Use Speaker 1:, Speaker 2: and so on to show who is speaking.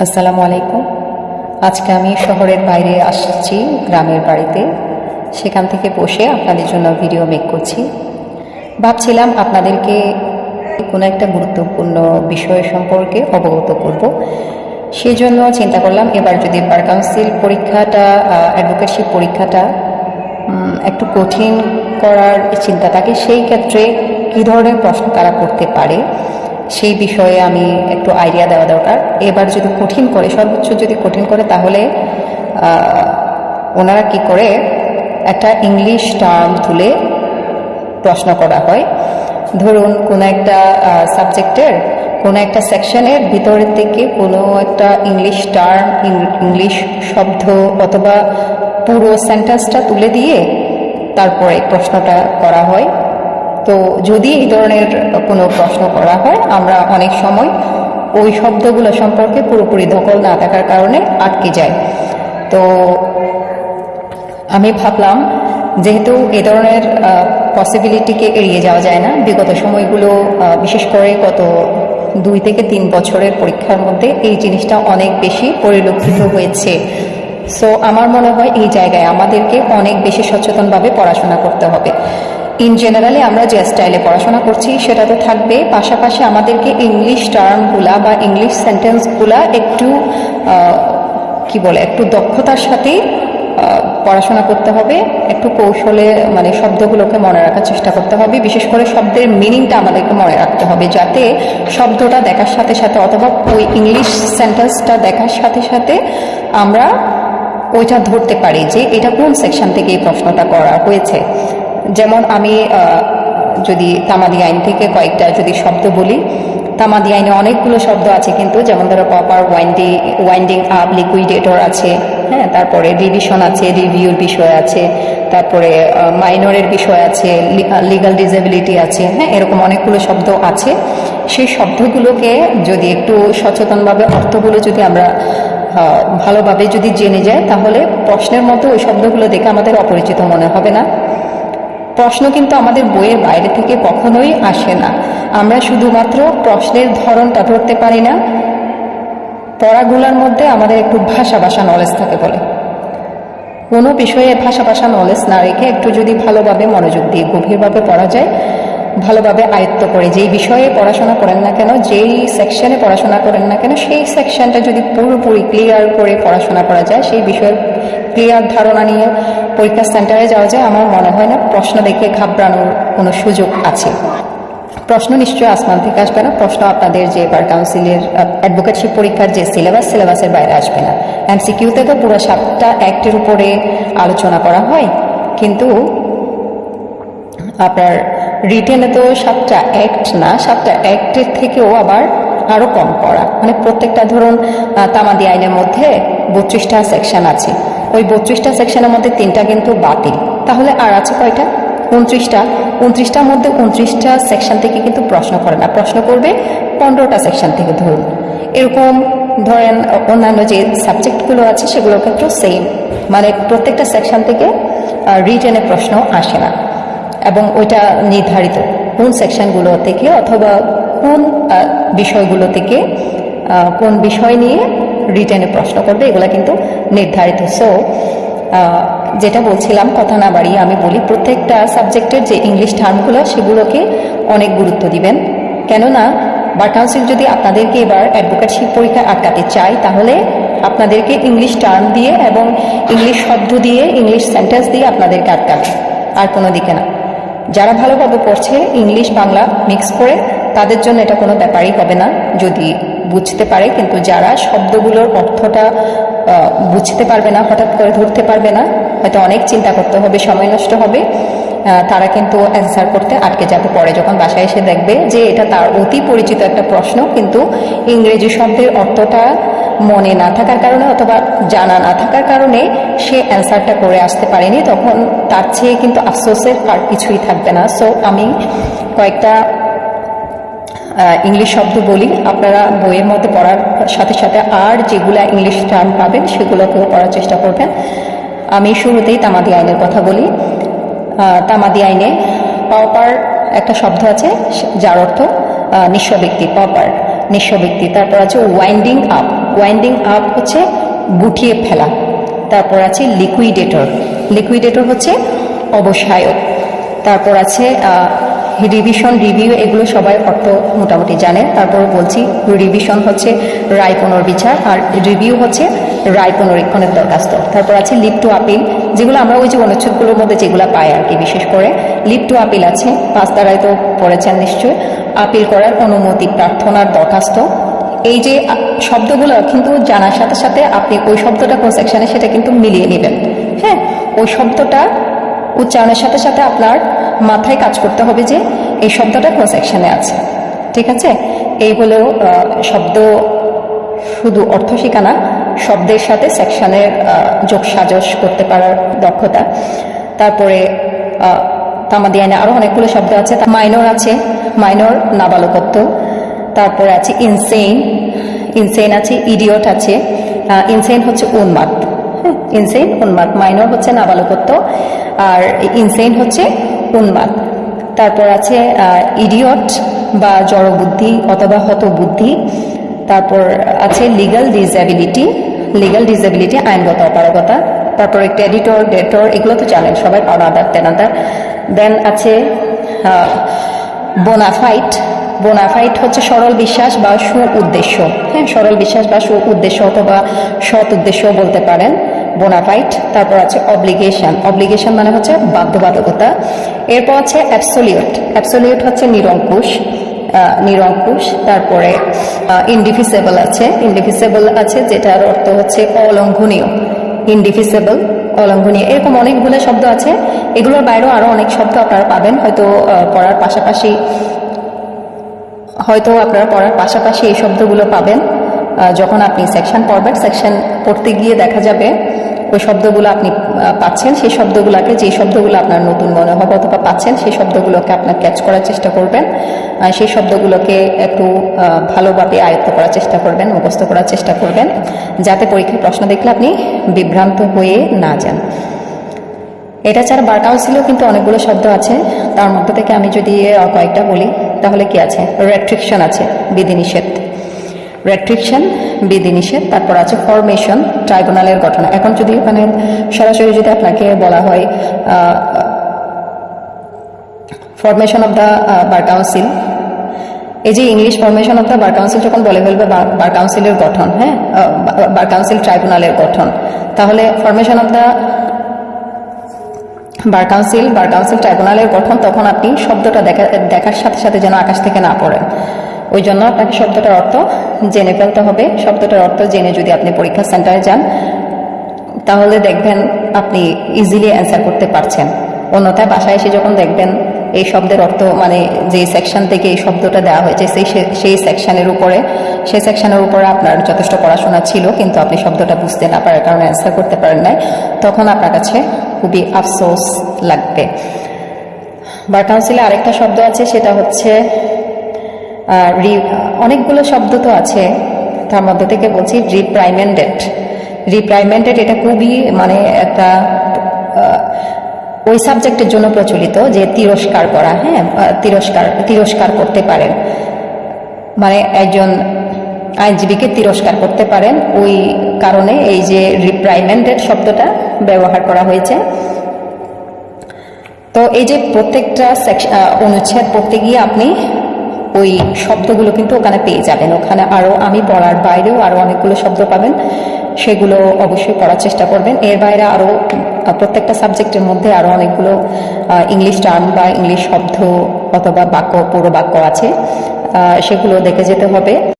Speaker 1: আসসালামু আলাইকুম। আজকে আমি শহরের বাইরে আসছি, গ্রামের বাড়িতে। সেখান থেকে বসে আপনাদের জন্য ভিডিও মেক করছি। ভাবছিলাম আপনাদেরকে কোনো একটা গুরুত্বপূর্ণ বিষয় সম্পর্কে অবগত করব। সেই জন্য চিন্তা করলাম এবার যদি বার কাউন্সিল পরীক্ষাটা অ্যাডভোকেটশিপ পরীক্ষাটা একটু কঠিন করার চিন্তা থাকে, সেই ক্ষেত্রে কী ধরনের প্রশ্ন তারা করতে পারে? সেই বিষয়ে আমি একটু আইডিয়া দেওয়া দরকার। এবার যদি কঠিন করে, সর্বোচ্চ যদি কঠিন করে, তাহলে ওনারা কি করে, একটা ইংলিশ টার্ম তুলে প্রশ্ন করা হয়। ধরুন, কোনো একটা সাবজেক্টের কোনো একটা সেকশনের ভিতরের থেকে কোনো একটা ইংলিশ টার্ম ইংলিশ শব্দ অথবা পুরো সেন্টেন্সটা তুলে দিয়ে তারপরে প্রশ্নটা করা হয়। তো যদি এই ধরনের কোনো প্রশ্ন করা হয়, আমরা অনেক সময় ওই শব্দগুলো সম্পর্কে পুরোপুরি দখল না থাকার কারণে আটকে যায় তো আমি ভাবলাম, যেহেতু এ ধরনের পসিবিলিটিকে এড়িয়ে যাওয়া যায় না, বিগত সময়গুলো বিশেষ করে গত দুই থেকে তিন বছরের পরীক্ষার মধ্যে এই জিনিসটা অনেক বেশি পরিলক্ষিত হয়েছে। সো আমার মনে হয় এই জায়গায় আমাদেরকে অনেক বেশি সচেতনভাবে পড়াশোনা করতে হবে। ইন জেনারেলি আমরা যে স্টাইলে পড়াশোনা করছি, সেটা তো থাকবে। পাশাপাশি আমাদেরকে ইংলিশ টার্মগুলা বা ইংলিশ সেন্টেন্সগুলা একটু কি বলে, একটু দক্ষতার সাথে পড়াশোনা করতে হবে। একটু কৌশলে মানে শব্দগুলোকে মনে রাখার চেষ্টা করতে হবে। বিশেষ করে শব্দের মিনিংটা আমাদেরকে মনে রাখতে হবে, যাতে শব্দটা দেখার সাথে সাথে অথবা ওই ইংলিশ সেন্টেন্সটা দেখার সাথে সাথে আমরা ওইটা ধরতে পারি যে এটা কোন সেকশন থেকে এই প্রশ্নটা করা হয়েছে। যেমন আমি যদি তামাদি আইন থেকে কয়েকটা যদি শব্দ বলি, তামাদি আইনে অনেকগুলো শব্দ আছে কিন্তু, যেমন ধরো প্রপার ওয়াইন্ডি ওয়াইন্ডিং আপ লিকুইডেটর আছে হ্যাঁ তারপরে রিভিশন আছে রিভিউর বিষয় আছে, তারপরে মাইনরের বিষয় আছে লিগাল ডিসেবিলিটি আছে হ্যাঁ এরকম অনেকগুলো শব্দ আছে। সেই শব্দগুলোকে যদি একটু সচেতনভাবে, অর্থগুলো যদি আমরা ভালোভাবে যদি জেনে যায় তাহলে প্রশ্নের মতো ওই শব্দগুলো দেখে আমাদের অপরিচিত মনে হবে না। প্রশ্ন কিন্তু আমাদের বইয়ের বাইরে থেকে কখনোই আসে না। আমরা শুধুমাত্র প্রশ্নের ধরনটা ধরতে পারি না, পড়াগুলোর মধ্যে আমাদের একটু ভাষা ভাষা নলেজ থাকে বলে। কোনো বিষয়ে ভাষা ভাষা নলেজ না রেখে একটু যদি ভালোভাবে মনোযোগ দিয়ে গভীরভাবে পড়া যায়, ভালোভাবে আয়ত্ত করে, যেই বিষয়ে পড়াশোনা করেন না কেন, যেই সেকশনে পড়াশোনা করেন না কেন, সেই সেকশনটা যদি পুরোপুরি ক্লিয়ার করে পড়াশোনা করা যায়, সেই বিষয়ের ক্লিয়ার ধারণা নিয়ে পরীক্ষা সেন্টারে যাওয়া যায়, আমার মনে হয় না প্রশ্ন দেখে ঘাবড়ানোর কোনো সুযোগ আছে। প্রশ্ন নিশ্চয়ই আসমান থেকে আসবে না, প্রশ্ন আপনাদের যে বার কাউন্সিলের অ্যাডভোকেটশিপ পরীক্ষার যে সিলেবাস সিলেবাসের বাইরে আসবে না। এমসিকিউতে তো পুরো সাতটা অ্যাক্টের উপরে আলোচনা করা হয়, কিন্তু আপনার রিটেনে তো সাতটা অ্যাক্ট না, সাতটা অ্যাক্টের থেকেও আবার আরও কম পড়া। মানে প্রত্যেকটা ধরুন তামাদি আইনের মধ্যে বত্রিশটা সেকশন আছে। ওই বত্রিশটা সেকশনের মধ্যে তিনটা কিন্তু বাতিল। তাহলে আর আছে কয়টা? উনত্রিশটা। উনত্রিশটার মধ্যে উনত্রিশটা সেকশন থেকে কিন্তু প্রশ্ন করে না। প্রশ্ন করবে পনেরোটা সেকশন থেকে ধরুন। এরকম ধরেন অন্যান্য যে সাবজেক্টগুলো আছে সেগুলোর ক্ষেত্রেও সেম মানে প্রত্যেকটা সেকশন থেকে রিটেনে প্রশ্ন আসে না। এবং ওইটা নির্ধারিত কোন সেকশনগুলো থেকে অথবা কোন বিষয়গুলো থেকে কোন বিষয় নিয়ে রিটেনে প্রশ্ন করবে, এগুলো কিন্তু নির্ধারিত। সো যেটা বলছিলাম, কথা না বাড়িয়ে আমি বলি, প্রত্যেকটা সাবজেক্টের যে ইংলিশ টার্মগুলো সেগুলোকে অনেক গুরুত্ব দিবেন। কেননা বার কাউন্সিল যদি আপনাদেরকে এবার অ্যাডভোকেটশিপ পরীক্ষা আটকাতে চায়, তাহলে আপনাদেরকে ইংলিশ টার্ম দিয়ে এবং ইংলিশ শব্দ দিয়ে ইংলিশ সেন্টেন্স দিয়ে আপনাদেরকে আটকাবে, আর কোনো দিকে না। যারা ভালোভাবে পড়ছে ইংলিশ বাংলা মিক্স করে, তাদের জন্য এটা কোনো ব্যাপারই হবে না, যদি বুঝতে পারে, কিন্তু যারা শব্দগুলোর অর্থটা বুঝতে পারবে না, হঠাৎ করে ধরতে পারবে না, হয়তো অনেক চিন্তা করতে হবে, সময় নষ্ট হবে তারা কিন্তু অ্যান্সার করতে আটকে যাবে পরে। যখন বাসায় এসে দেখবে যে এটা তার অতি পরিচিত একটা প্রশ্ন, কিন্তু ইংরেজি শব্দের অর্থটা মনে না থাকার কারণে অথবা জানা না থাকার কারণে সে অ্যান্সারটা করে আসতে পারেনি, তখন তার চেয়ে কিন্তু আফসোসের আর কিছুই থাকবে না। সো আমি কয়েকটা ইংলিশ শব্দ বলি, আপনারা বইয়ের মধ্যে পড়ার সাথে সাথে আর যেগুলা ইংলিশ টার্ম পাবেন সেগুলোকেও পড়ার চেষ্টা করবেন। আমি শুরুতেই তামাদি আইনের কথা বলি। তামাদি আইনে পাওপার একটা শব্দ আছে, যার অর্থ নিঃস্ব ব্যক্তি পাওপার নিঃস্ব ব্যক্তি। তারপর আছে ওয়াইন্ডিং আপ ওয়াইন্ডিং আপ হচ্ছে গুটিয়ে ফেলা। তারপর আছে লিকুইডেটর লিকুইডেটর হচ্ছে অবসায়ক। তারপর আছে রিভিশন রিভিউ এগুলো সবাই অর্থ মোটামুটি জানেন তারপর বলছি রিভিশন হচ্ছে রায় পুনর্বিচার আর রিভিউ হচ্ছে রায় পুনরীক্ষণের দরখাস্ত। তারপর আছে লিপ টু আপিল যেগুলো আমরা ওই যে অনুচ্ছেদগুলোর মধ্যে যেগুলো পাই আর কি, বিশেষ করে। লিপ টু আপিল আছে, পাঁচ দ্বারাই তো পড়েছেন নিশ্চয়ই। আপিল করার অনুমতি, প্রার্থনার দরখাস্ত। এই যে শব্দগুলো কিন্তু জানার সাথে সাথে আপনি ওই শব্দটা কোন সেকশনে সেটা কিন্তু মিলিয়ে নেবেন। হ্যাঁ ওই শব্দটা উচ্চারণের সাথে সাথে আপনার মাথায় কাজ করতে হবে যে এই শব্দটা কোন সেকশনে আছে। ঠিক আছে? এই হলেও শব্দ শুধু অর্থ শেখা না শব্দের সাথে সেকশনের যোগ সাজস করতে পারার দক্ষতা। তারপরে তামাদি আইনে আরও অনেকগুলো শব্দ আছে মাইনর আছে মাইনর নাবালকত্ব। তারপরে আছে ইনসেইন ইনসেইন আছে ইডিয়ট আছে ইনসেইন হচ্ছে উন্মাদ। ইনসেইন উন্মাদ। মাইনর হচ্ছে নাবালকত্ব, আর ইনসেইন হচ্ছে উন্মাদ তারপর আছে ইডিয়ট বা জড়বুদ্ধি অথবা হতবুদ্ধি। তারপর আছে লিগাল ডিসএবিলিটি লিগাল ডিসএবিলিটি আইনগত অপারগতা। তারপরে ক্রেডিটর ডেটর এগুলো তো জানেন, সবাই পাওনাদার তেনাদার দেন আছে বোনাফাইট বোনাফাইট হচ্ছে সরল বিশ্বাস বা সু উদ্দেশ্য হ্যাঁ সরল বিশ্বাস বা সু উদ্দেশ্য অথবা সৎ উদ্দেশ্য বলতে পারেন। বোনাফাইট তারপর আছে অব্লিগেশন অব্লিগেশন মানে হচ্ছে বাধ্যবাধকতা। এরপর আছে অ্যাবসোলিউট অ্যাবসোলিউট হচ্ছে নিরঙ্কুশ নিরঙ্কুশ। তারপরে ইনডিফিসেবল আছে। ইনডিফিসেবল আছে, যেটার অর্থ হচ্ছে অলঙ্ঘনীয়। ইনডিফিসেবল অলঙ্ঘনীয়। এরকম অনেকগুলো শব্দ আছে। এগুলোর বাইরেও আরও অনেক শব্দ আপনারা পাবেন। হয়তো পড়ার পাশাপাশি, হয়তো আপনারা পড়ার পাশাপাশি এই শব্দগুলো পাবেন। যখন আপনি সেকশন পড়বেন সেকশন পড়তে গিয়ে দেখা যাবে ওই শব্দগুলো আপনি পাচ্ছেন, সেই শব্দগুলোকে, যে শব্দগুলো আপনার নতুন মনে হবে অথবা পাচ্ছেন, সেই শব্দগুলোকে আপনার ক্যাচ করার চেষ্টা করবেন। সেই শব্দগুলোকে একটু ভালোভাবে আয়ত্ত করার চেষ্টা করবেন, মুখস্থ করার চেষ্টা করবেন, যাতে পরীক্ষায় প্রশ্ন দেখলে আপনি বিভ্রান্ত হয়ে না যান। এটা ছাড়া বার কাউন্সিলেও কিন্তু অনেকগুলো শব্দ আছে। তার মধ্যে থেকে আমি যদি কয়েকটা বলি, তাহলে কি আছে? রেট্রিকশন আছে, বিধিনিষেধ। রেট্রিকশন বিধিনিষেধ, তারপর আছে ফরমেশন ট্রাইব্যুনালের গঠন। এখন যদি ওখানে সরাসরি যদি আপনাকে বলা হয় formation of the bar council এই যে English formation of the bar council যখন বলে ফেলবে বার- কাউন্সিলের গঠন হ্যাঁ? বার কাউন্সিল ট্রাইব্যুনালের গঠন, তাহলে formation of the bar council bar council ট্রাইব্যুনালের গঠন, তখন আপনি শব্দটা দেখা, দেখার সাথে সাথে যেন আকাশ থেকে না পড়েন ওই জন্য আপনাকে শব্দটার অর্থ জেনে ফেলতে হবে। শব্দটার অর্থ জেনে যদি আপনি পরীক্ষা সেন্টারে যান, তাহলে দেখবেন আপনি ইজিলি অ্যান্সার করতে পারছেন। অন্যথায় বাসায় এসে যখন দেখবেন এই শব্দের অর্থ মানে যে সেকশন থেকে এই শব্দটা দেওয়া হয়েছে, সেই সেই সেকশনের উপরে সেই সেকশনের উপরে আপনার যথেষ্ট পড়াশোনা ছিল, কিন্তু আপনি শব্দটা বুঝতে না পারার কারণে অ্যান্সার করতে পারেন নাই। তখন আপনার কাছে খুবই আফসোস লাগবে। বার কাউন্সিলে আরেকটা শব্দ আছে, সেটা হচ্ছে অনেকগুলো শব্দ তো আছে। তার মধ্যে থেকে বলছি রিপ্রাইমেন্ডেড রিপ্রাইমেন্ডেড এটা খুবই মানে একটা ওই সাবজেক্টের জন্য প্রচলিত যে তিরস্কার করা হ্যাঁ তিরস্কার তিরস্কার করতে পারেন। মানে একজন আইনজীবীকে তিরস্কার করতে পারেন, ওই কারণে এই যে রিপ্রাইমেন্ডেড শব্দটা ব্যবহার করা হয়েছে। তো এই যে প্রত্যেকটা অনুচ্ছেদ পড়তে গিয়ে আপনি ওই শব্দগুলো কিন্তু ওখানে পেয়ে যাবেন। ওখানে আরও আমি পড়ার বাইরেও আরও অনেকগুলো শব্দ পাবেন। সেগুলো অবশ্যই পড়ার চেষ্টা করবেন। এর বাইরে আরও প্রত্যেকটা সাবজেক্টের মধ্যে আরও অনেকগুলো ইংলিশ টার্ম বা ইংলিশ শব্দ অথবা বাক্য, পুরো বাক্য আছে। সেগুলো দেখে যেতে হবে।